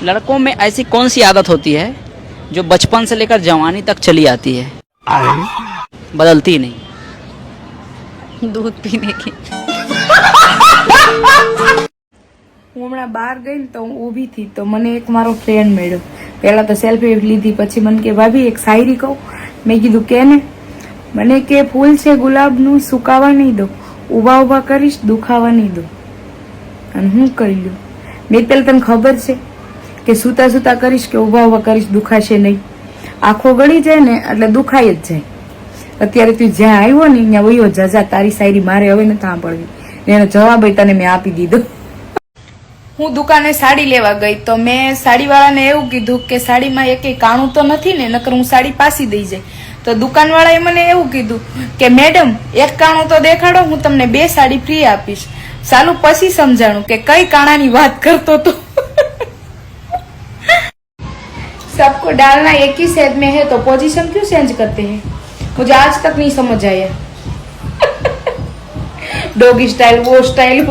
लड़कों में ऐसी कौन सी आदत होती है जो बचपन से लेकर जवानी तक चली आती है बदलती नहीं दूध पीने की હું હમણાં બહાર ગઈ ને તો હું ઊભી હતી તો મને એક મારો ફ્રેન્ડ મળ્યો પહેલા તો સેલ્ફી લીધી પછી મને કે ભાભી એક શાયરી કહું મેં કીધું કે ને મને કે ફૂલ છે ગુલાબનું સુકાવા નહીં દો ઊભા ઊભા કરીશ દુખાવા નહીં દો અને હું કરી લ્યું મેં પેલા તને ખબર છે કે સૂતા સૂતા કરીશ કે ઊભા ઊભા કરીશ, દુખાશે નહીં. આંખો ગળી જાય ને, એટલે દુખાય જ જાય. અત્યારે તું જ્યાં આવ્યો ને, ત્યાં વયો જજા તારી શાયરી મારે હવે નથી સાંભળવી. ને એનો જવાબ તને મેં આપી દીધો. હું દુકાને સાડી લેવા ગઈ તો મેં સાડીવાળાને એવું કીધું કે સાડીમાં એક કાણું તો નથી ને, નકર હું સાડી પાસી દઈ જાય. તો દુકાનવાળાએ મને એવું કીધું કે, મેડમ, એક કાણું તો દેખાડો, હું તમને બે સાડી ફ્રી આપીશ. સાલું પછી સમજાણું કે કઈ કાણાની વાત કરતો તો. सबको डालना एक ही सेट में है तो पोजीशन क्यों चेंज करते हैं मुझे आज तक नहीं समझ आया डॉगी स्टाइल वो स्टाइल